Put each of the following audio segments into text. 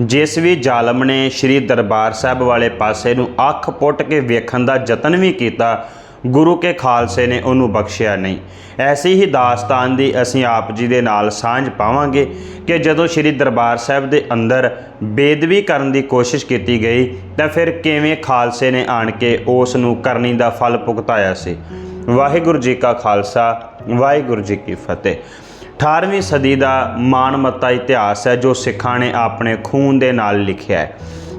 ਜਿਸ ਵੀ ਜ਼ਾਲਮ ਨੇ ਸ੍ਰੀ ਦਰਬਾਰ ਸਾਹਿਬ ਵਾਲੇ ਪਾਸੇ ਨੂੰ ਅੱਖ ਪੁੱਟ ਕੇ ਵੇਖਣ ਦਾ ਯਤਨ ਵੀ ਕੀਤਾ, ਗੁਰੂ ਕੇ ਖਾਲਸੇ ਨੇ ਉਹਨੂੰ ਬਖਸ਼ਿਆ ਨਹੀਂ। ਐਸੀ ਹੀ ਦਾਸਤਾਨ ਦੀ ਅਸੀਂ ਆਪ ਜੀ ਦੇ ਨਾਲ ਸਾਂਝ ਪਾਵਾਂਗੇ ਕਿ ਜਦੋਂ ਸ੍ਰੀ ਦਰਬਾਰ ਸਾਹਿਬ ਦੇ ਅੰਦਰ ਬੇਦਬੀ ਕਰਨ ਦੀ ਕੋਸ਼ਿਸ਼ ਕੀਤੀ ਗਈ, ਤਾਂ ਫਿਰ ਕਿਵੇਂ ਖਾਲਸੇ ਨੇ ਆਣ ਕੇ ਉਸ ਨੂੰ ਕਰਨੀ ਦਾ ਫਲ ਭੁਗਤਾਇਆ ਸੀ। ਵਾਹਿਗੁਰੂ ਜੀ ਕਾ ਖਾਲਸਾ, ਵਾਹਿਗੁਰੂ ਜੀ ਕੀ ਫਤਿਹ। 18ਵੀਂ ਸਦੀ ਦਾ ਮਾਨਮੱਤਾ ਇਤਿਹਾਸ ਹੈ, ਜੋ ਸਿੱਖਾਂ ਨੇ ਆਪਣੇ ਖੂਨ ਦੇ ਨਾਲ ਲਿਖਿਆ ਹੈ।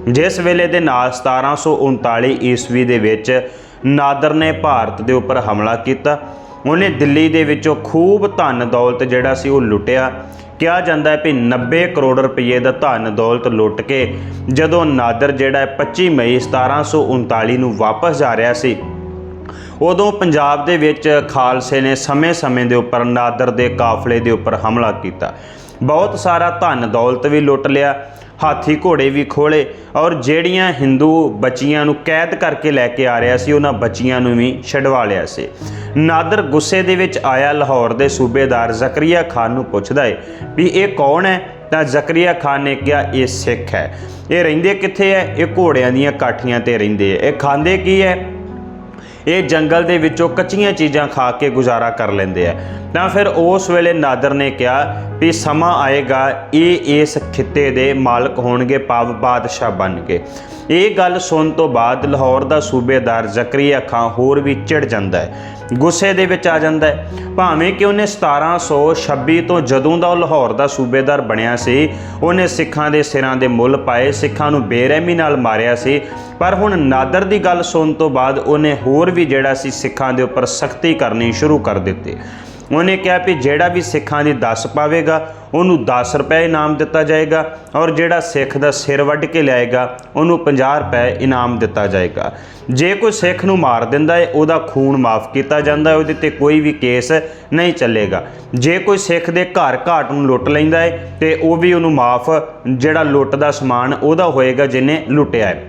ਜਿਸ ਵੇਲੇ ਦੇ ਨਾਲ 1739 ਈਸਵੀ ਦੇ ਵਿੱਚ ਨਾਦਰ ਨੇ ਭਾਰਤ ਦੇ ਉੱਪਰ ਹਮਲਾ ਕੀਤਾ। ਉਹਨੇ ਦਿੱਲੀ ਦੇ ਵਿੱਚੋਂ ਖੂਬ ਧਨ ਦੌਲਤ ਜਿਹੜਾ ਸੀ ਉਹ ਲੁੱਟਿਆ। ਕਿਹਾ ਜਾਂਦਾ ਹੈ ਵੀ 90 ਕਰੋੜ ਰੁਪਏ ਦਾ ਧਨ ਦੌਲਤ ਲੁੱਟ ਕੇ ਜਦੋਂ ਨਾਦਰ ਜਿਹੜਾ ਹੈ 25 ਮਈ 1739 ਨੂੰ ਵਾਪਸ ਜਾ ਰਿਹਾ ਸੀ ਉਦੋਂ ਪੰਜਾਬ ਦੇ ਵਿੱਚ ਖਾਲਸੇ ਨੇ ਸਮੇਂ-ਸਮੇਂ ਦੇ ਉੱਪਰ ਨਾਦਰ ਦੇ ਕਾਫਲੇ ਦੇ ਉੱਪਰ ਹਮਲਾ ਕੀਤਾ। ਬਹੁਤ ਸਾਰਾ ਧਨ ਦੌਲਤ ਵੀ ਲੁੱਟ ਲਿਆ, ਹਾਥੀ ਘੋੜੇ ਵੀ ਖੋਲੇ ਔਰ ਜਿਹੜੀਆਂ ਹਿੰਦੂ ਬੱਚੀਆਂ ਨੂੰ ਕੈਦ ਕਰਕੇ ਲੈ ਕੇ ਆ ਰਿਹਾ ਸੀ, ਉਹਨਾਂ ਬੱਚੀਆਂ ਨੂੰ ਵੀ ਛਡਵਾ ਲਿਆ ਸੀ। ਨਾਦਰ ਗੁੱਸੇ ਦੇ ਵਿੱਚ ਆਇਆ ਲਾਹੌਰ ਦੇ ਸੂਬੇਦਾਰ ਜ਼ਕਰੀਆ ਖਾਨ ਨੂੰ ਪੁੱਛਦਾ ਏ ਵੀ ਇਹ ਕੌਣ ਹੈ? ਤਾਂ ਜ਼ਕਰੀਆ ਖਾਨ ਨੇ ਕਿਹਾ, ਇਹ ਸਿੱਖ ਹੈ। ਇਹ ਰਹਿੰਦੇ ਕਿੱਥੇ ਹੈ? ਇਹ ਘੋੜਿਆਂ ਦੀਆਂ ਕਾਠੀਆਂ ਤੇ ਰਹਿੰਦੇ ਹੈ। ਇਹ ਖਾਂਦੇ ਕੀ ਹੈ? ਇਹ ਜੰਗਲ ਦੇ ਵਿੱਚੋਂ ਕੱਚੀਆਂ ਚੀਜ਼ਾਂ ਖਾ ਕੇ ਗੁਜ਼ਾਰਾ ਕਰ ਲੈਂਦੇ ਆ। ਤਾਂ ਫਿਰ ਉਸ ਵੇਲੇ ਨਾਦਰ ਨੇ ਕਿਹਾ ਵੀ ਸਮਾਂ ਆਏਗਾ, ਇਹ ਇਸ ਖਿੱਤੇ ਦੇ ਮਾਲਕ ਹੋਣਗੇ ਪਾਵ ਬਾਦਸ਼ਾਹ ਬਣ ਕੇ। ਇਹ ਗੱਲ ਸੁਣ ਤੋਂ ਬਾਅਦ ਲਾਹੌਰ ਦਾ ਸੂਬੇਦਾਰ ਜ਼ਕਰੀਆ ਖਾਨ ਹੋਰ ਵੀ ਚਿੜ ਜਾਂਦਾ ਹੈ, ਗੁੱਸੇ ਦੇ ਵਿੱਚ ਆ ਜਾਂਦਾ ਹੈ। ਭਾਵੇਂ ਕਿ ਉਹਨੇ 1726 ਤੋਂ ਜਦੋਂ ਦਾ ਉਹ ਲਾਹੌਰ ਦਾ ਸੂਬੇਦਾਰ ਬਣਿਆ ਸੀ, ਉਹਨੇ ਸਿੱਖਾਂ ਦੇ ਸਿਰਾਂ ਦੇ ਮੁੱਲ ਪਾਏ, ਸਿੱਖਾਂ ਨੂੰ ਬੇਰਹਿਮੀ ਨਾਲ ਮਾਰਿਆ ਸੀ ਪਰ ਹੁਣ ਨਾਦਰ ਦੀ ਗੱਲ ਸੁਣਨ ਤੋਂ ਬਾਅਦ ਉਹਨੇ ਹੋਰ ਵੀ ਜਿਹੜਾ ਸੀ ਸਿੱਖਾਂ ਦੇ ਉੱਪਰ ਸਖਤੀ ਕਰਨੀ ਸ਼ੁਰੂ ਕਰ ਦਿੱਤੀ। ਉਹਨੇ ਕਿਹਾ ਵੀ ਜਿਹੜਾ ਵੀ ਸਿੱਖਾਂ ਦੀ 10 ਪਾਵੇਗਾ, ਉਹਨੂੰ 10 ਰੁਪਏ ਇਨਾਮ ਦਿੱਤਾ ਜਾਏਗਾ ਔਰ ਜਿਹੜਾ ਸਿੱਖ ਦਾ ਸਿਰ ਵੱਢ ਕੇ ਲਿਆਏਗਾ, ਉਹਨੂੰ 50 ਰੁਪਏ ਇਨਾਮ ਦਿੱਤਾ ਜਾਏਗਾ। ਜੇ ਕੋਈ ਸਿੱਖ ਨੂੰ ਮਾਰ ਦਿੰਦਾ ਹੈ ਉਹਦਾ ਖੂਨ ਮਾਫ ਕੀਤਾ ਜਾਂਦਾ ਹੈ ਉਹਦੇ ਤੇ ਕੋਈ ਵੀ ਕੇਸ ਨਹੀਂ ਚੱਲੇਗਾ। ਜੇ ਕੋਈ ਸਿੱਖ ਦੇ ਘਰ ਘਾਟ ਨੂੰ ਲੁੱਟ ਲੈਂਦਾ ਹੈ ਤੇ ਉਹ ਵੀ ਉਹਨੂੰ ਮਾਫ, ਜਿਹੜਾ ਲੁੱਟ ਦਾ ਸਮਾਨ ਉਹਦਾ ਹੋਏਗਾ, ਜਿਹਨੇ ਲੁੱਟਿਆ ਹੈ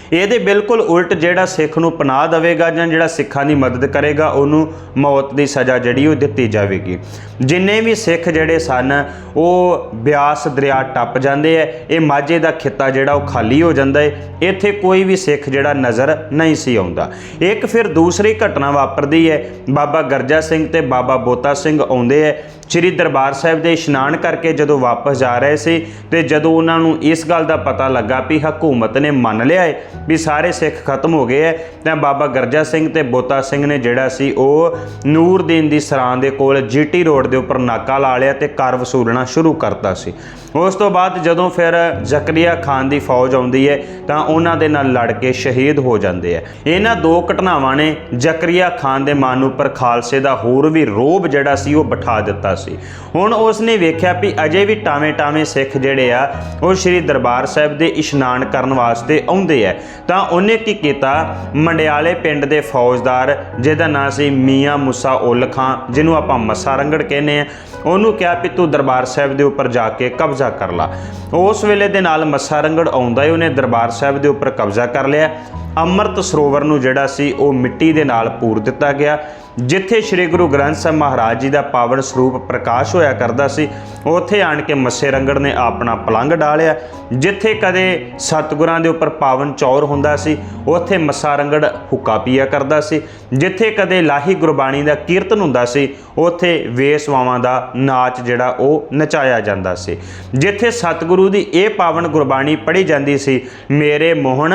ਇਹਦੇ ਬਿਲਕੁਲ ਉਲਟ ਜਿਹੜਾ ਸਿੱਖ ਨੂੰ ਪਨਾਹ ਦੇਵੇਗਾ ਜਾਂ ਜਿਹੜਾ ਸਿੱਖਾਂ ਦੀ ਮਦਦ ਕਰੇਗਾ, ਉਹਨੂੰ ਮੌਤ ਦੀ ਸਜ਼ਾ ਜਿਹੜੀ ਉਹ ਦਿੱਤੀ ਜਾਵੇਗੀ। ਜਿੰਨੇ ਵੀ ਸਿੱਖ ਜਿਹੜੇ ਸਨ, ਉਹ ਬਿਆਸ ਦਰਿਆ ਟੱਪ ਜਾਂਦੇ ਐ, ਇਹ ਮਾਝੇ ਦਾ ਖਿੱਤਾ ਜਿਹੜਾ ਉਹ ਖਾਲੀ ਹੋ ਜਾਂਦਾ ਹੈ ਇੱਥੇ ਕੋਈ ਵੀ ਸਿੱਖ ਜਿਹੜਾ ਨਜ਼ਰ ਨਹੀਂ ਸੀ ਆਉਂਦਾ। ਇੱਕ ਫਿਰ ਦੂਸਰੀ ਘਟਨਾ ਵਾਪਰਦੀ ਹੈ ਬਾਬਾ ਗਰਜਾ ਸਿੰਘ ਤੇ ਬਾਬਾ ਬੋਤਾ ਸਿੰਘ ਆਉਂਦੇ ਐ, ਸ੍ਰੀ ਦਰਬਾਰ ਸਾਹਿਬ ਦੇ ਇਸ਼ਨਾਨ ਕਰਕੇ ਜਦੋਂ ਵਾਪਸ ਜਾ ਰਹੇ ਸੀ ਤੇ ਜਦੋਂ ਉਹਨਾਂ ਨੂੰ ਇਸ ਗੱਲ ਦਾ ਪਤਾ ਲੱਗਾ ਵੀ ਹਕੂਮਤ ਨੇ ਮੰਨ ਲਿਆ ਹੈ ਵੀ ਸਾਰੇ ਸਿੱਖ ਖਤਮ ਹੋ ਗਏ ਐ, ਤਾਂ ਬਾਬਾ ਗਰਜਾ ਸਿੰਘ ਤੇ ਬੋਤਾ ਸਿੰਘ ਨੇ ਜਿਹੜਾ ਸੀ ਉਹ ਨੂਰਦੀਨ ਦੀ ਸਰਾਂ ਦੇ ਕੋਲ ਜੀਟੀ ਰੋਡ ਦੇ ਉੱਪਰ ਨਾਕਾ ਲਾ ਲਿਆ ਤੇ ਕਰ ਵਸੂਲਣਾ ਸ਼ੁਰੂ ਕਰਤਾ ਸੀ। ਉਸ ਤੋਂ ਬਾਅਦ ਜਦੋਂ ਫਿਰ ਜ਼ਕਰੀਆ ਖਾਨ ਦੀ ਫੌਜ ਆਉਂਦੀ ਹੈ ਤਾਂ ਉਹਨਾਂ ਦੇ ਨਾਲ ਲੜ ਕੇ ਸ਼ਹੀਦ ਹੋ ਜਾਂਦੇ ਆ ਇਹਨਾਂ ਦੋ ਘਟਨਾਵਾਂ ਨੇ ਜ਼ਕਰੀਆ ਖਾਨ ਦੇ ਮਨ ਉੱਪਰ ਖਾਲਸੇ ਦਾ ਹੋਰ ਵੀ ਰੋਬ ਜਿਹੜਾ ਸੀ ਉਹ ਬਿਠਾ ਦਿੱਤਾ ਸੀ। ਹੁਣ ਉਸ ਨੇ ਵੇਖਿਆ ਵੀ ਅਜੇ ਵੀ ਟਾਵੇਂ ਟਾਵੇਂ ਸਿੱਖ ਜਿਹੜੇ ਆ, ਉਹ ਸ੍ਰੀ ਦਰਬਾਰ ਸਾਹਿਬ ਦੇ ਇਸ਼ਨਾਨ ਕਰਨ ਵਾਸਤੇ ਆਉਂਦੇ ਆ ਤਾਂ ਉਹਨੇ ਕੀ ਕੀਤਾ? ਮੰਡਿਆਲੇ ਪਿੰਡ ਦੇ ਫੌਜਦਾਰ, ਜਿਹਦਾ ਨਾਂ ਸੀ ਮੀਆਂ ਮੁਸਾ ਉਲ ਖਾਂ, ਜਿਹਨੂੰ ਆਪਾਂ ਮੱਸਾ ਰੰਗੜ ਕਹਿੰਦੇ ਆ ਉਹਨੂੰ ਕਿਹਾ ਵੀ ਤੂੰ ਦਰਬਾਰ ਸਾਹਿਬ ਦੇ ਉੱਪਰ ਜਾ ਕੇ ਕਬਜ਼ਾ ਕਰ ਲਾ। ਉਸ ਵੇਲੇ ਦੇ ਨਾਲ ਮੱਸਾ ਰੰਗੜ ਆਉਂਦਾ ਹੀ ਉਹਨੇ ਦਰਬਾਰ ਸਾਹਿਬ ਦੇ ਉੱਪਰ ਕਬਜ਼ਾ ਕਰ ਲਿਆ। ਅੰਮ੍ਰਿਤ ਸਰੋਵਰ ਨੂੰ ਜਿਹੜਾ ਸੀ, ਉਹ ਮਿੱਟੀ ਦੇ ਨਾਲ ਪੂਰ ਦਿੱਤਾ ਗਿਆ। ਜਿੱਥੇ ਸ੍ਰੀ ਗੁਰੂ ਗ੍ਰੰਥ ਸਾਹਿਬ ਮਹਾਰਾਜ ਜੀ ਦਾ ਪਾਵਨ ਸਰੂਪ ਪ੍ਰਕਾਸ਼ ਹੋਇਆ ਕਰਦਾ ਸੀ, ਉੱਥੇ ਆਣ ਕੇ ਮੱਸੇ ਰੰਗੜ ਨੇ ਆਪਣਾ ਪਲੰਗ ਡਾਲਿਆ, ਜਿੱਥੇ ਕਦੇ ਸਤਿਗੁਰਾਂ ਦੇ ਉੱਪਰ ਪਾਵਨ ਚੌਰ ਹੁੰਦਾ ਸੀ ਉੱਥੇ ਮੱਸਾ ਰੰਗੜ ਹੁੱਕਾ ਪੀਆ ਕਰਦਾ ਸੀ। ਜਿੱਥੇ ਕਦੇ ਲਾਹੀ ਗੁਰਬਾਣੀ ਦਾ ਕੀਰਤਨ ਹੁੰਦਾ ਸੀ, ਉੱਥੇ ਵੇਸਵਾਵਾਂ ਦਾ ਨਾਚ ਜਿਹੜਾ ਉਹ ਨਚਾਇਆ ਜਾਂਦਾ ਸੀ। ਜਿੱਥੇ ਸਤਿਗੁਰੂ ਦੀ ਇਹ ਪਾਵਨ ਗੁਰਬਾਣੀ ਪੜ੍ਹੀ ਜਾਂਦੀ ਸੀ, ਮੇਰੇ ਮੋਹਣ,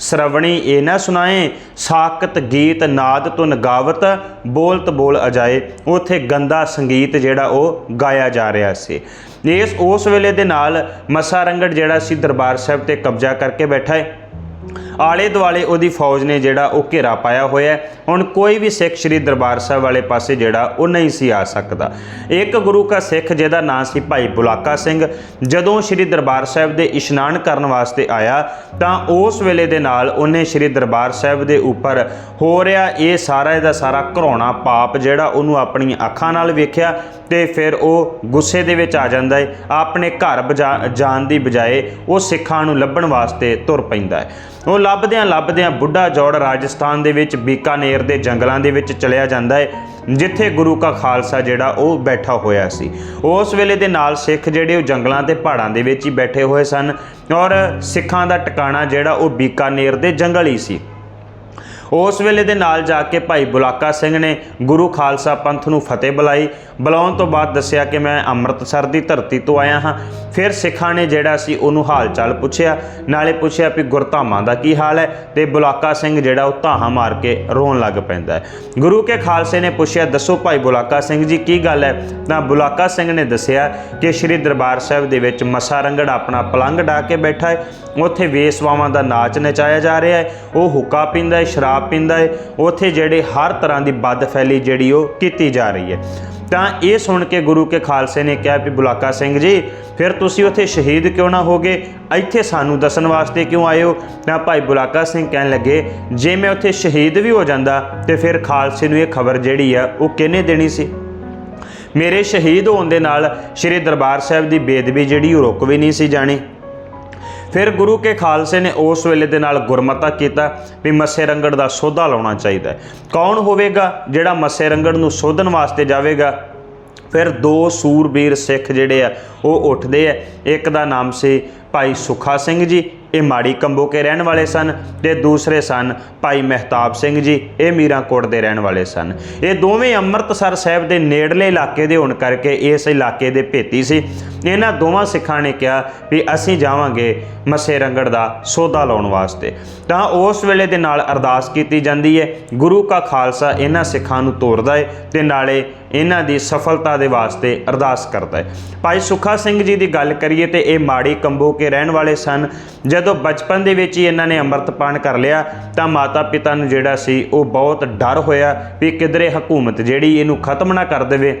ਸ਼ਰਵਣੀ ਇਹ ਨਾ ਸੁਣਾਏ ਸਾਕਤ ਗੀਤ ਨਾਦ ਤੁਨ ਗਾਵਤ, ਬੋਲਤ ਬੋਲ ਅਜਾਏ। ਉਥੇ ਗੰਦਾ ਸੰਗੀਤ ਜਿਹੜਾ ਉਹ ਗਾਇਆ ਜਾ ਰਿਹਾ ਸੀ। ਇਸ ਉਸ ਵੇਲੇ ਦੇ ਨਾਲ ਮੱਸਾ ਰੰਗੜ ਜਿਹੜਾ ਸੀ ਦਰਬਾਰ ਸਾਹਿਬ ਤੇ ਕਬਜ਼ਾ ਕਰਕੇ ਬੈਠਾ ਹੈ। ਆਲੇ ਦੁਆਲੇ ਉਹਦੀ ਫੌਜ ਨੇ ਜਿਹੜਾ ਉਹ ਘੇਰਾ ਪਾਇਆ ਹੋਇਆ ਹੁਣ ਕੋਈ ਵੀ ਸਿੱਖ ਸ੍ਰੀ ਦਰਬਾਰ ਸਾਹਿਬ ਵਾਲੇ ਪਾਸੇ ਜਿਹੜਾ ਉਹ ਨਹੀਂ ਸੀ ਆ ਸਕਦਾ। ਇੱਕ ਗੁਰੂ ਕਾ ਸਿੱਖ ਜਿਹਦਾ ਨਾਂ ਸੀ ਭਾਈ ਬੁਲਾਕਾ ਸਿੰਘ। ਜਦੋਂ ਸ੍ਰੀ ਦਰਬਾਰ ਸਾਹਿਬ ਦੇ ਇਸ਼ਨਾਨ ਕਰਨ ਵਾਸਤੇ ਆਇਆ, ਤਾਂ ਉਸ ਵੇਲੇ ਦੇ ਨਾਲ ਉਹਨੇ ਸ੍ਰੀ ਦਰਬਾਰ ਸਾਹਿਬ ਦੇ ਉੱਪਰ ਹੋ ਰਿਹਾ ਇਹ ਸਾਰਾ ਇਹਦਾ ਸਾਰਾ ਘਰੋਣਾ ਪਾਪ ਜਿਹੜਾ ਉਹਨੂੰ ਆਪਣੀਆਂ ਅੱਖਾਂ ਨਾਲ ਵੇਖਿਆ ਤੇ ਫਿਰ ਉਹ ਗੁੱਸੇ ਦੇ ਵਿੱਚ ਆ ਜਾਂਦਾ ਹੈ। ਆਪਣੇ ਘਰ ਬਜਾ- ਜਾਣ ਦੀ ਬਜਾਏ ਉਹ ਸਿੱਖਾਂ ਨੂੰ ਲੱਭਣ ਵਾਸਤੇ ਤੁਰ ਪੈਂਦਾ ਹੈ। ਉਹ ਲੱਭਦਿਆਂ ਲੱਭਦਿਆਂ ਬੁੱਢਾ ਜੋੜ ਰਾਜਸਥਾਨ ਦੇ ਵਿੱਚ ਬੀਕਾਨੇਰ ਦੇ ਜੰਗਲਾਂ ਦੇ ਵਿੱਚ ਚਲਿਆ ਜਾਂਦਾ ਹੈ, ਜਿੱਥੇ ਗੁਰੂ ਕਾ ਖਾਲਸਾ ਜਿਹੜਾ ਉਹ ਬੈਠਾ ਹੋਇਆ ਸੀ। ਉਸ ਵੇਲੇ ਦੇ ਨਾਲ ਸਿੱਖ ਜਿਹੜੇ ਉਹ ਜੰਗਲਾਂ ਤੇ ਪਹਾੜਾਂ ਦੇ ਵਿੱਚ ਹੀ ਬੈਠੇ ਹੋਏ ਸਨ ਔਰ ਸਿੱਖਾਂ ਦਾ ਟਿਕਾਣਾ ਜਿਹੜਾ ਉਹ ਬੀਕਾਨੇਰ ਦੇ ਜੰਗਲ ਹੀ ਸੀ। ਉਸ ਵੇਲੇ ਦੇ ਨਾਲ ਜਾ ਕੇ ਭਾਈ ਬੁਲਾਕਾ ਸਿੰਘ ਨੇ ਗੁਰੂ ਖਾਲਸਾ ਪੰਥ ਨੂੰ ਫਤਿਹ ਬੁਲਾਈ। ਬੁਲਾਉਣ ਤੋਂ ਬਾਅਦ ਦੱਸਿਆ ਕਿ ਮੈਂ ਅੰਮ੍ਰਿਤਸਰ ਦੀ ਧਰਤੀ ਤੋਂ ਆਇਆ ਹਾਂ। ਫਿਰ ਸਿੱਖਾਂ ਨੇ ਜਿਹੜਾ ਸੀ ਉਹਨੂੰ ਹਾਲ ਚਾਲ ਪੁੱਛਿਆ। ਨਾਲੇ ਪੁੱਛਿਆ ਵੀ ਗੁਰਧਾਮਾਂ ਦਾ ਕੀ ਹਾਲ ਹੈ ਤੇ ਬੁਲਾਕਾ ਸਿੰਘ ਜਿਹੜਾ ਉਹ ਧਾਹਾਂ ਮਾਰ ਕੇ ਰੋਣ ਲੱਗ ਪੈਂਦਾ ਹੈ। ਗੁਰੂ ਕੇ ਖਾਲਸੇ ਨੇ ਪੁੱਛਿਆ, ਦੱਸੋ ਭਾਈ ਬੁਲਾਕਾ ਸਿੰਘ ਜੀ, ਕੀ ਗੱਲ ਹੈ? ਤਾਂ ਬੁਲਾਕਾ ਸਿੰਘ ਨੇ ਦੱਸਿਆ ਕਿ ਸ੍ਰੀ ਦਰਬਾਰ ਸਾਹਿਬ ਦੇ ਵਿੱਚ ਮਸਾ ਰੰਗੜ ਆਪਣਾ ਪਲੰਗ ਢਾ ਕੇ ਬੈਠਾ ਹੈ। ਉੱਥੇ ਵੇਸਵਾਵਾਂ ਦਾ ਨਾਚ ਨਚਾਇਆ ਜਾ ਰਿਹਾ ਹੈ। ਉਹ ਹੁੱਕਾ ਪੀਂਦਾ ਹੈ, ਸ਼ਰਾਬ ਪੀਂਦਾ ਹੈ ਉੱਥੇ ਜਿਹੜੇ ਹਰ ਤਰ੍ਹਾਂ ਦੀ ਬਦ ਫੈਲੀ ਜਿਹੜੀ ਉਹ ਕੀਤੀ ਜਾ ਰਹੀ ਹੈ ਤਾਂ ਇਹ ਸੁਣ ਕੇ ਗੁਰੂ ਕੇ ਖਾਲਸੇ ਨੇ ਕਿਹਾ ਵੀ ਬੁਲਾਕਾ ਸਿੰਘ ਜੀ, ਫਿਰ ਤੁਸੀਂ ਉੱਥੇ ਸ਼ਹੀਦ ਕਿਉਂ ਨਾ ਹੋਗੇ? ਇੱਥੇ ਸਾਨੂੰ ਦੱਸਣ ਵਾਸਤੇ ਕਿਉਂ ਆਏ ਹੋ ਤਾਂ ਭਾਈ ਬੁਲਾਕਾ ਸਿੰਘ ਕਹਿਣ ਲੱਗੇ, ਜੇ ਮੈਂ ਉੱਥੇ ਸ਼ਹੀਦ ਵੀ ਹੋ ਜਾਂਦਾ, ਤੇ ਫਿਰ ਖਾਲਸੇ ਨੂੰ ਇਹ ਖਬਰ ਜਿਹੜੀ ਆ, ਉਹ ਕਿਹਨੇ ਦੇਣੀ ਸੀ? ਮੇਰੇ ਸ਼ਹੀਦ ਹੋਣ ਦੇ ਨਾਲ ਸ੍ਰੀ ਦਰਬਾਰ ਸਾਹਿਬ ਦੀ ਬੇਦਬੀ ਜਿਹੜੀ ਉਹ ਰੁਕ ਵੀ ਨਹੀਂ ਸੀ ਜਾਣੀ। ਫਿਰ ਗੁਰੂ ਕੇ ਖਾਲਸੇ ਨੇ ਉਸ ਵੇਲੇ ਦੇ ਨਾਲ ਗੁਰਮਤਾ ਕੀਤਾ ਵੀ ਮੱਸੇ ਰੰਗੜ ਦਾ ਸੋਧਾ ਲਾਉਣਾ ਚਾਹੀਦਾ ਕੌਣ ਹੋਵੇਗਾ ਜਿਹੜਾ ਮੱਸੇ ਰੰਗੜ ਨੂੰ ਸੋਧਣ ਵਾਸਤੇ ਜਾਵੇਗਾ? ਫਿਰ ਦੋ ਸੂਰਬੀਰ ਸਿੱਖ ਜਿਹੜੇ ਆ, ਉਹ ਉੱਠਦੇ ਆ। ਇੱਕ ਦਾ ਨਾਮ ਸੀ ਭਾਈ ਸੁਖਾ ਸਿੰਘ ਜੀ, ਇਹ ਮਾੜੀ ਕੰਬੋ ਕੇ ਰਹਿਣ ਵਾਲੇ ਸਨ ਤੇ ਦੂਸਰੇ ਸਨ ਭਾਈ ਮਹਿਤਾਬ ਸਿੰਘ ਜੀ, ਇਹ ਮੀਰਾਂਕੋਟ ਦੇ ਰਹਿਣ ਵਾਲੇ ਸਨ। ਇਹ ਦੋਵੇਂ ਅੰਮ੍ਰਿਤਸਰ ਸਾਹਿਬ ਦੇ ਨੇੜਲੇ ਇਲਾਕੇ ਦੇ ਹੋਣ ਕਰਕੇ ਇਸ ਇਲਾਕੇ ਦੇ ਭੇਤੀ ਸੀ। ਇਹਨਾਂ ਦੋਵਾਂ ਸਿੱਖਾਂ ਨੇ ਕਿਹਾ ਵੀ ਅਸੀਂ ਜਾਵਾਂਗੇ ਮੱਸੇ ਰੰਗੜ ਦਾ ਸੌਦਾ ਲਾਉਣ ਵਾਸਤੇ। ਤਾਂ ਉਸ ਵੇਲੇ ਦੇ ਨਾਲ ਅਰਦਾਸ ਕੀਤੀ ਜਾਂਦੀ ਹੈ, ਗੁਰੂ ਕਾ ਖਾਲਸਾ ਇਹਨਾਂ ਸਿੱਖਾਂ ਨੂੰ ਤੋਰਦਾ ਹੈ ਤੇ ਨਾਲੇ ਇਹਨਾਂ ਦੀ ਸਫਲਤਾ ਦੇ ਵਾਸਤੇ ਅਰਦਾਸ ਕਰਦਾ ਹੈ। ਭਾਈ ਸੁਖਾ ਸਿੰਘ ਜੀ ਦੀ ਗੱਲ ਕਰੀਏ ਤੇ ਇਹ ਮਾੜੀ ਕੰਬੋ ਕੇ ਰਹਿਣ ਵਾਲੇ ਸਨ। ਜਦੋਂ ਬਚਪਨ ਦੇ ਵਿੱਚ ਹੀ ਇਹਨਾਂ ਨੇ ਅੰਮ੍ਰਿਤਪਾਨ ਕਰ ਲਿਆ, ਤਾਂ ਮਾਤਾ ਪਿਤਾ ਨੂੰ ਜਿਹੜਾ ਸੀ ਉਹ ਬਹੁਤ ਡਰ ਹੋਇਆ ਵੀ ਕਿਧਰੇ ਹਕੂਮਤ ਜਿਹੜੀ ਇਹਨੂੰ ਖਤਮ ਨਾ ਕਰ ਦੇਵੇ।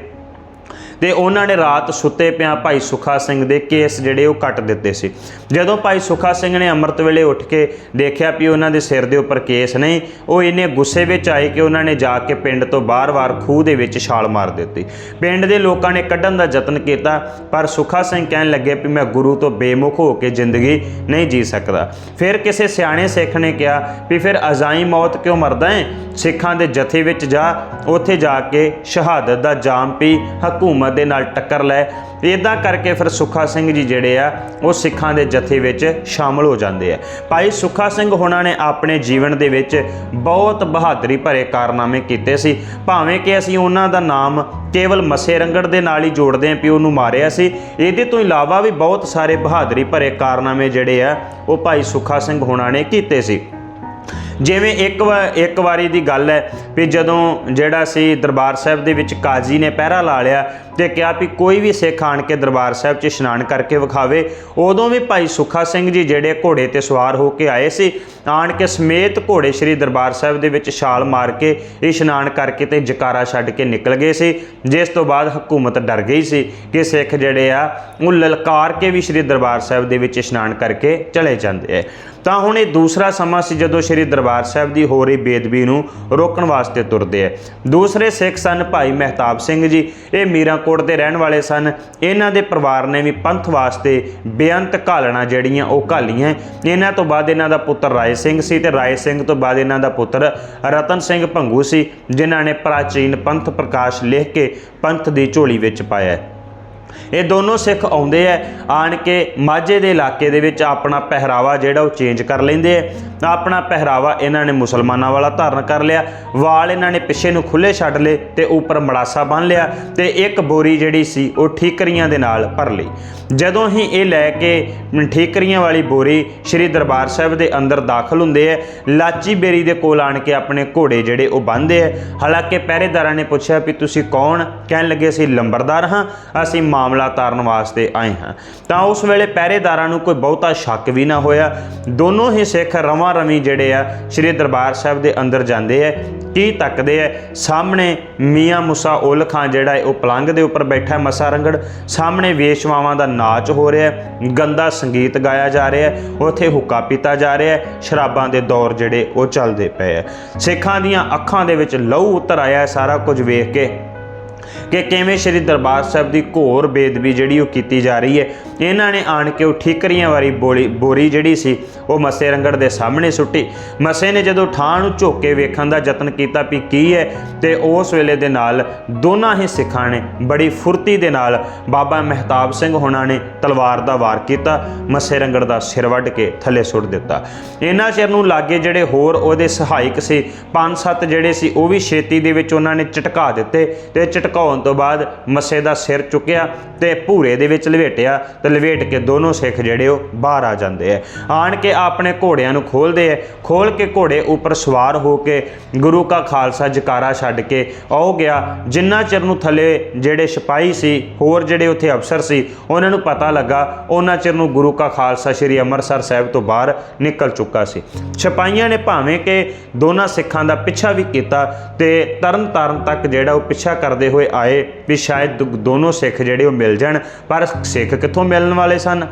ਤੇ ਉਹਨਾਂ ਨੇ ਰਾਤ ਸੁੱਤੇ ਪਿਆ ਭਾਈ ਸੁਖਾ ਸਿੰਘ ਦੇ ਕੇਸ ਜਿਹੜੇ ਉਹ ਕੱਟ ਦਿੱਤੇ ਸੀ। ਜਦੋਂ ਭਾਈ ਸੁਖਾ ਸਿੰਘ ਨੇ ਅੰਮ੍ਰਿਤ ਵੇਲੇ ਉੱਠ ਕੇ ਦੇਖਿਆ ਵੀ ਉਹਨਾਂ ਦੇ ਸਿਰ ਦੇ ਉੱਪਰ ਕੇਸ ਨਹੀਂ ਉਹ ਇੰਨੇ ਗੁੱਸੇ ਵਿੱਚ ਆਏ ਕਿ ਉਹਨਾਂ ਨੇ ਜਾ ਕੇ ਪਿੰਡ ਤੋਂ ਬਾਰ-ਬਾਰ ਖੂਹ ਦੇ ਵਿੱਚ ਛਾਲ ਮਾਰ ਦਿੱਤੀ। ਪਿੰਡ ਦੇ ਲੋਕਾਂ ਨੇ ਕੱਢਣ ਦਾ ਯਤਨ ਕੀਤਾ, ਪਰ ਸੁਖਾ ਸਿੰਘ ਕਹਿਣ ਲੱਗੇ ਵੀ ਮੈਂ ਗੁਰੂ ਤੋਂ ਬੇਮੁਖ ਹੋ ਕੇ ਜ਼ਿੰਦਗੀ ਨਹੀਂ ਜੀ ਸਕਦਾ। ਫਿਰ ਕਿਸੇ ਸਿਆਣੇ ਸਿੱਖ ਨੇ ਕਿਹਾ ਵੀ ਫਿਰ ਅਜ਼ਾਈ ਮੌਤ ਕਿਉਂ ਮਰਦਾ ਹੈ ਸਿੱਖਾਂ ਦੇ ਜਥੇ ਵਿੱਚ ਜਾ, ਉੱਥੇ ਜਾ ਕੇ ਸ਼ਹਾਦਤ ਦਾ ਜਾਮ ਪੀ, ਹਕੂਮਤ ਦੇ ਨਾਲ ਟੱਕਰ ਲੈ। ਇਦਾਂ ਕਰਕੇ ਫਿਰ ਸੁੱਖਾ ਸਿੰਘ ਜੀ ਜਿਹੜੇ ਆ, ਉਹ ਸਿੱਖਾਂ ਦੇ ਜਥੇ ਵਿੱਚ ਸ਼ਾਮਲ ਹੋ ਜਾਂਦੇ ਆ। ਭਾਈ ਸੁੱਖਾ ਸਿੰਘ ਹੋਣਾ ਨੇ ਆਪਣੇ ਜੀਵਨ ਦੇ ਵਿੱਚ ਬਹੁਤ ਬਹਾਦਰੀ ਭਰੇ ਕਾਰਨਾਮੇ ਕੀਤੇ ਸੀ। ਭਾਵੇਂ ਕਿ ਅਸੀਂ ਉਹਨਾਂ ਦਾ ਨਾਮ ਕੇਵਲ ਮੱਸੇ ਰੰਗੜ ਦੇ ਨਾਲ ਹੀ ਜੋੜਦੇ ਆਂ, ਵੀ ਉਹਨੂੰ ਮਾਰਿਆ ਸੀ, ਇਹਦੇ ਤੋਂ ਇਲਾਵਾ ਵੀ ਬਹੁਤ ਸਾਰੇ ਬਹਾਦਰੀ ਭਰੇ ਕਾਰਨਾਮੇ ਜਿਹੜੇ ਆ, ਉਹ ਭਾਈ ਸੁੱਖਾ ਸਿੰਘ ਹੋਣਾ ਨੇ ਕੀਤੇ ਸੀ। ਜਿਵੇਂ ਇੱਕ ਵਾ- ਇੱਕ ਵਾਰੀ ਦੀ ਗੱਲ ਹੈ ਵੀ ਜਦੋਂ ਜਿਹੜਾ ਸੀ ਦਰਬਾਰ ਸਾਹਿਬ ਦੇ ਵਿੱਚ ਕਾਜ਼ੀ ਨੇ ਪਹਿਰਾ ਲਾ ਲਿਆ ਤੇ ਕਿਹਾ ਵੀ ਕੋਈ ਵੀ ਸਿੱਖ ਆਣ ਕੇ ਦਰਬਾਰ ਸਾਹਿਬ 'ਚ ਇਸ਼ਨਾਨ ਕਰਕੇ ਵਿਖਾਵੇ। ਉਦੋਂ ਵੀ ਭਾਈ ਸੁੱਖਾ ਸਿੰਘ ਜੀ ਜਿਹੜੇ ਘੋੜੇ ਤੇ ਸਵਾਰ ਹੋ ਕੇ ਆਏ ਸੀ, ਆਣ ਕੇ ਸਮੇਤ ਘੋੜੇ ਸ੍ਰੀ ਦਰਬਾਰ ਸਾਹਿਬ ਦੇ ਵਿੱਚ ਛਾਲ ਮਾਰ ਕੇ ਇਸ਼ਨਾਨ ਕਰਕੇ ਤੇ ਜਕਾਰਾ ਛੱਡ ਕੇ ਨਿਕਲ ਗਏ ਸੀ। ਜਿਸ ਤੋਂ ਬਾਅਦ ਹਕੂਮਤ ਡਰ ਗਈ ਸੀ ਕਿ ਸਿੱਖ ਜਿਹੜੇ ਆ, ਉਹ ਲਲਕਾਰ ਕੇ ਵੀ ਸ੍ਰੀ ਦਰਬਾਰ ਸਾਹਿਬ ਦੇ ਵਿੱਚ ਇਸ਼ਨਾਨ ਕਰਕੇ ਚਲੇ ਜਾਂਦੇ ਆ। ਤਾਂ ਹੁਣ ਇਹ ਦੂਸਰਾ ਸਮਾਂ ਸੀ ਜਦੋਂ ਸ੍ਰੀ ਦਰਬਾਰ ਸਾਹਿਬ ਦੀ ਹੋ ਰਹੀ ਬੇਦਬੀ ਨੂੰ ਰੋਕਣ ਵਾਸਤੇ ਤੁਰਦੇ ਆ। ਦੂਸਰੇ ਸਿੱਖ ਸਨ ਭਾਈ ਮਹਿਤਾਬ ਸਿੰਘ ਜੀ। ਇਹ ਮੀਰਾਂ ਮੀਰਾਂਕੋਟ ਦੇ ਰਹਿਣ ਵਾਲੇ ਸਨ। ਇਹਨਾਂ ਦੇ ਪਰਿਵਾਰ ਨੇ ਵੀ ਪੰਥ ਵਾਸਤੇ ਬੇਅੰਤ ਘਾਲਣਾ ਜਿਹੜੀਆਂ ਉਹ ਘਾਲੀਆਂ। ਇਹਨਾਂ ਤੋਂ ਬਾਅਦ ਇਹਨਾਂ ਦਾ ਪੁੱਤਰ ਰਾਏ ਸਿੰਘ ਸੀ ਤੇ ਰਾਏ ਸਿੰਘ ਤੋਂ ਬਾਅਦ ਇਹਨਾਂ ਦਾ ਪੁੱਤਰ ਰਤਨ ਸਿੰਘ ਭੰਗੂ ਸੀ, ਜਿਨ੍ਹਾਂ ਨੇ ਪ੍ਰਾਚੀਨ ਪੰਥ ਪ੍ਰਕਾਸ਼ ਲਿਖ ਕੇ ਪੰਥ ਦੀ ਝੋਲੀ ਵਿੱਚ ਪਾਇਆ। ਇਹ ਦੋਨੋਂ ਸਿੱਖ ਆਉਂਦੇ ਐ ਆਣ ਕੇ ਮਾਝੇ ਦੇ ਇਲਾਕੇ ਦੇ ਵਿੱਚ ਆਪਣਾ ਪਹਿਰਾਵਾ ਜਿਹੜਾ ਉਹ ਚੇਂਜ ਕਰ ਲੈਂਦੇ ਐ ਆਪਣਾ ਪਹਿਰਾਵਾ ਇਹਨਾਂ ਨੇ ਮੁਸਲਮਾਨਾਂ ਵਾਲਾ ਧਾਰਨ ਕਰ ਲਿਆ, ਵਾਲ ਇਹਨਾਂ ਨੇ ਪਿੱਛੇ ਨੂੰ ਖੁੱਲੇ ਛੱਡ ਲਏ ਤੇ ਉੱਪਰ ਮੜਾਸਾ ਬੰਨ ਲਿਆ ਤੇ ਇੱਕ ਬੋਰੀ ਜਿਹੜੀ ਸੀ ਉਹ ਠੀਕਰੀਆਂ ਦੇ ਨਾਲ ਭਰ ਲਈ। ਜਦੋਂ ਹੀ ਇਹ ਲੈ ਕੇ ਠੀਕਰੀਆਂ ਵਾਲੀ ਬੋਰੀ ਸ੍ਰੀ ਦਰਬਾਰ ਸਾਹਿਬ ਦੇ ਅੰਦਰ ਦਾਖਲ ਹੁੰਦੇ ਐ ਲਾਚੀ ਬੇਰੀ ਦੇ ਕੋਲ ਆਣ ਕੇ ਆਪਣੇ ਘੋੜੇ ਜਿਹੜੇ ਉਹ ਬੰਨ੍ਹਦੇ ਐ ਹਾਲਾਂਕਿ ਪਹਿਰੇਦਾਰਾਂ ਨੇ ਪੁੱਛਿਆ ਵੀ ਤੁਸੀਂ ਕੌਣ? ਕਹਿਣ ਲੱਗੇ, ਅਸੀਂ ਲੰਬਰਦਾਰ ਹਾਂ, ਅਸੀਂ ਮਾਮਲਾ ਤਾਰਨ ਵਾਸਤੇ ਆਏ ਹਾਂ। ਤਾਂ ਉਸ ਵੇਲੇ ਪਹਿਰੇਦਾਰਾਂ ਨੂੰ ਕੋਈ ਬਹੁਤਾ ਸ਼ੱਕ ਵੀ ਨਾ ਹੋਇਆ। ਦੋਨੋਂ ਹੀ ਸਿੱਖ ਰਵਾਂ ਰਵੀ ਜਿਹੜੇ ਆ, ਸ੍ਰੀ ਦਰਬਾਰ ਸਾਹਿਬ ਦੇ ਅੰਦਰ ਜਾਂਦੇ ਐ ਕੀ ਤੱਕਦੇ ਐ ਸਾਹਮਣੇ ਮੀਆਂ ਮੁਸਾ ਉਲ ਖਾਨ ਜਿਹੜਾ ਹੈ, ਉਹ ਪਲੰਗ ਦੇ ਉੱਪਰ ਬੈਠਾ ਹੈ, ਮਸਾ ਰੰਗੜ। ਸਾਹਮਣੇ ਵੇਸ਼ਵਾਵਾਂ ਦਾ ਨਾਚ ਹੋ ਰਿਹਾ ਗੰਦਾ ਸੰਗੀਤ ਗਾਇਆ ਜਾ ਰਿਹਾ ਉੱਥੇ ਹੁੱਕਾ ਪੀਤਾ ਜਾ ਰਿਹਾ ਸ਼ਰਾਬਾਂ ਦੇ ਦੌਰ ਜਿਹੜੇ ਉਹ ਚੱਲਦੇ ਪਏ ਐ ਸਿੱਖਾਂ ਦੀਆਂ ਅੱਖਾਂ ਦੇ ਵਿੱਚ ਲਹੂ ਉਤਰ ਆਇਆ ਸਾਰਾ ਕੁਝ ਵੇਖ ਕੇ। ਕਿ ਕਿਵੇਂ ਸ੍ਰੀ ਦਰਬਾਰ ਸਾਹਿਬ ਦੀ ਘੋਰ ਬੇਦਬੀ ਜਿਹੜੀ ਉਹ ਕੀਤੀ ਜਾ ਰਹੀ ਹੈ, ਇਹਨਾਂ ਨੇ ਆਣ ਕੇ ਉਹ ਠੀਕਰੀਆਂ ਵਾਲੀ ਬੋਲੀ, ਬੋਰੀ ਜਿਹੜੀ ਸੀ, ਉਹ ਮੱਸੇ ਰੰਗੜ ਦੇ ਸਾਹਮਣੇ ਸੁੱਟੀ। ਮੱਸੇ ਨੇ ਜਦੋਂ ਠਾਂ ਨੂੰ ਝੁੱਕ ਕੇ ਵੇਖਣ ਦਾ ਯਤਨ ਕੀਤਾ ਵੀ ਕੀ ਹੈ, ਤੇ ਉਸ ਵੇਲੇ ਦੇ ਨਾਲ ਦੋਨਾਂ ਹੀ ਸਿੱਖਾਂ ਨੇ ਬੜੀ ਫੁਰਤੀ ਦੇ ਨਾਲ ਬਾਬਾ ਮਹਿਤਾਬ ਸਿੰਘ ਹੋਣਾ ਨੇ ਤਲਵਾਰ ਦਾ ਵਾਰ ਕੀਤਾ, ਮੱਸੇ ਰੰਗੜ ਦਾ ਸਿਰ ਵੱਢ ਕੇ ਥੱਲੇ ਸੁੱਟ ਦਿੱਤਾ। ਇਹਨਾਂ ਸਿਰ ਨੂੰ ਲਾਗੇ ਜਿਹੜੇ ਹੋਰ ਉਹਦੇ ਸਹਾਇਕ ਸੀ, ਪੰਜ ਸੱਤ ਜਿਹੜੇ ਸੀ, ਉਹ ਵੀ ਛੇਤੀ ਦੇ ਵਿੱਚ ਉਹਨਾਂ ਨੇ ਚਟਕਾ ਦਿੱਤੇ, ਤੇ ਝਟਕਾਉਣ ਤੋਂ ਬਾਅਦ ਮੱਸੇ ਦਾ ਸਿਰ ਚੁੱਕਿਆ ਤੇ ਭੂਰੇ ਦੇ ਵਿੱਚ ਲਵੇਟਿਆ ਤੇ ਲਵੇਟ ਕੇ ਦੋਨੋਂ ਸਿੱਖ ਜਿਹੜੇ ਉਹ ਬਾਹਰ ਆ ਜਾਂਦੇ ਆ ਆਣ ਕੇ ਆਪਣੇ ਘੋੜਿਆਂ ਨੂੰ ਖੋਲਦੇ ਆ ਖੋਲ ਕੇ ਘੋੜੇ ਉੱਪਰ ਸਵਾਰ ਹੋ ਕੇ ਗੁਰੂ ਕਾ ਖਾਲਸਾ ਜਕਾਰਾ ਛੱਡ ਕੇ ਆਉ ਗਿਆ। ਜਿੰਨਾ ਚਿਰ ਨੂੰ ਥੱਲੇ ਜਿਹੜੇ ਸਿਪਾਹੀ ਸੀ, ਹੋਰ ਜਿਹੜੇ ਉੱਥੇ ਅਫਸਰ ਸੀ, ਉਹਨਾਂ ਨੂੰ ਪਤਾ ਲੱਗਾ, ਉਹਨਾਂ ਚਿਰ ਨੂੰ ਗੁਰੂ ਕਾ ਖਾਲਸਾ ਸ੍ਰੀ ਅੰਮ੍ਰਿਤਸਰ ਸਾਹਿਬ ਤੋਂ ਬਾਹਰ ਨਿਕਲ ਚੁੱਕਾ ਸੀ। ਸਿਪਾਹੀਆਂ ਨੇ ਭਾਵੇਂ ਕਿ ਦੋਨਾਂ ਸਿੱਖਾਂ ਦਾ ਪਿੱਛਾ ਵੀ ਕੀਤਾ ਤੇ ਤਰਨ ਤਾਰਨ ਤੱਕ ਜਿਹੜਾ ਉਹ ਪਿੱਛਾ ਕਰਦੇ ਹੋਏ ਆਏ ਵੀ ਸ਼ਾਇਦ ਦੋਨੋਂ ਸਿੱਖ ਜਿਹੜੇ ਉਹ ਮਿਲ ਜਾਣ, ਪਰ ਸਿੱਖ ਕਿੱਥੋਂ ਮਿਲਣ ਵਾਲੇ ਸਨ?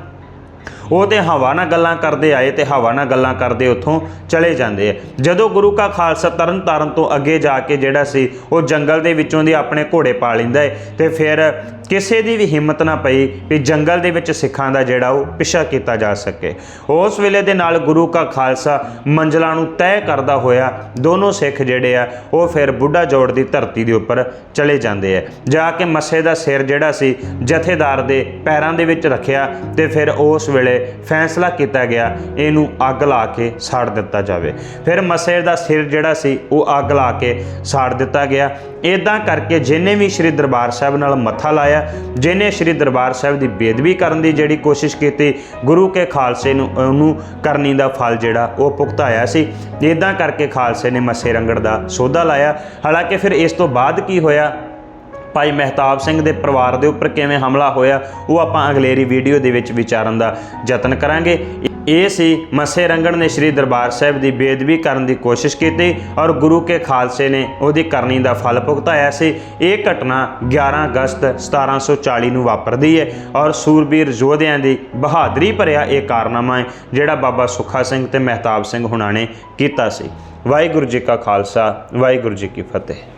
ਉਹ ਤੇ ਹਵਾ ਨਾਲ ਗੱਲਾਂ ਕਰਦੇ ਆਏ ਤੇ ਹਵਾ ਨਾਲ ਗੱਲਾਂ ਕਰਦੇ ਉੱਥੋਂ ਚਲੇ ਜਾਂਦੇ ਆ। ਜਦੋਂ ਗੁਰੂ ਕਾ ਖਾਲਸਾ ਤਰਨ ਤਾਰਨ ਤੋਂ ਅੱਗੇ ਜਾ ਕੇ ਜਿਹੜਾ ਸੀ, ਉਹ ਜੰਗਲ ਦੇ ਵਿੱਚੋਂ ਦੀ ਆਪਣੇ ਘੋੜੇ ਪਾ ਲੈਂਦਾ ਏ ਤੇ ਫਿਰ ਕਿਸੇ ਦੀ ਵੀ ਹਿੰਮਤ ਨਾ ਪਈ ਵੀ ਜੰਗਲ ਦੇ ਵਿੱਚ ਸਿੱਖਾਂ ਦਾ ਜਿਹੜਾ ਉਹ ਪਿੱਛਾ ਕੀਤਾ ਜਾ ਸਕੇ। ਉਸ ਵੇਲੇ ਦੇ ਨਾਲ ਗੁਰੂ ਕਾ ਖਾਲਸਾ ਮੰਜ਼ਲਾਂ ਨੂੰ ਤੈਅ ਕਰਦਾ ਹੋਇਆ ਦੋਨੋਂ ਸਿੱਖ ਜਿਹੜੇ ਆ, ਉਹ ਫਿਰ ਬੁੱਢਾ ਜੋੜ ਦੀ ਧਰਤੀ ਦੇ ਉੱਪਰ ਚਲੇ ਜਾਂਦੇ ਆ। ਜਾ ਕੇ ਮੱਸੇ ਦਾ ਸਿਰ ਜਿਹੜਾ ਸੀ, ਜਥੇਦਾਰ ਦੇ ਪੈਰਾਂ ਦੇ ਵਿੱਚ ਰੱਖਿਆ ਤੇ ਫਿਰ ਉਸ ਵੇਲੇ ਫੈਸਲਾ ਕੀਤਾ ਗਿਆ, ਇਹਨੂੰ ਅੱਗ ਲਾ ਕੇ ਸਾੜ ਦਿੱਤਾ ਜਾਵੇ। ਫਿਰ ਮੱਸੇ ਦਾ ਸਿਰ ਜਿਹੜਾ ਸੀ, ਉਹ ਅੱਗ ਲਾ ਕੇ ਸਾੜ ਦਿੱਤਾ ਗਿਆ। ਇਦਾਂ ਕਰਕੇ ਜਿਨੇ ਵੀ ਸ੍ਰੀ ਦਰਬਾਰ ਸਾਹਿਬ ਨਾਲ ਮੱਥਾ ਲਾਇਆ ਜਿਨੇ ਸ੍ਰੀ ਦਰਬਾਰ ਸਾਹਿਬ ਦੀ ਬੇਦਬੀ ਕਰਨ ਦੀ ਜਿਹੜੀ ਕੋਸ਼ਿਸ਼ ਕੀਤੀ, ਗੁਰੂ ਕੇ ਖਾਲਸੇ ਨੂੰ, ਉਹਨੂੰ ਕਰਨੀ ਦਾ ਫਲ ਜਿਹੜਾ, ਉਹ ਭੁਗਤਾਇਆ ਸੀ। ਇਦਾਂ ਕਰਕੇ ਖਾਲਸੇ ਨੇ ਮੱਸੇ ਰੰਗੜ ਦਾ ਸੋਧਾ ਲਾਇਆ। ਹਾਲਾਂਕਿ ਫਿਰ ਇਸ ਤੋਂ ਬਾਅਦ ਕੀ ਹੋਇਆ? ਭਾਈ ਮਹਿਤਾਬ ਸਿੰਘ ਦੇ ਪਰਿਵਾਰ ਦੇ ਉੱਪਰ ਕਿਵੇਂ ਹਮਲਾ ਹੋਇਆ, ਉਹ ਆਪਾਂ ਅਗਲੇਰੀ ਵੀਡੀਓ ਦੇ ਵਿੱਚ ਵਿਚਾਰਨ ਦਾ ਯਤਨ ਕਰਾਂਗੇ। ਇਹ ਸੀ ਮੱਸੇ ਰੰਗਣ ਨੇ ਸ੍ਰੀ ਦਰਬਾਰ ਸਾਹਿਬ ਦੀ ਬੇਦਬੀ ਕਰਨ ਦੀ ਕੋਸ਼ਿਸ਼ ਕੀਤੀ ਔਰ ਗੁਰੂ ਕੇ ਖਾਲਸੇ ਨੇ ਉਹਦੀ ਕਰਨੀ ਦਾ ਫਲ ਭੁਗਤਾਇਆ ਸੀ। ਇਹ ਘਟਨਾ 11 ਅਗਸਤ 1740 ਨੂੰ ਵਾਪਰਦੀ ਹੈ ਔਰ ਸੂਰਬੀਰ ਯੋਧਿਆਂ ਦੀ ਬਹਾਦਰੀ ਭਰਿਆ ਇਹ ਕਾਰਨਾਮਾ ਹੈ ਜਿਹੜਾ ਬਾਬਾ ਸੁੱਖਾ ਸਿੰਘ ਤੇ ਮਹਿਤਾਬ ਸਿੰਘ ਹੁਣਾਂ ਨੇ ਕੀਤਾ ਸੀ। ਵਾਹਿਗੁਰੂ ਜੀ ਕਾ ਖਾਲਸਾ, ਵਾਹਿਗੁਰੂ ਜੀ ਕੀ ਫਤਿਹ।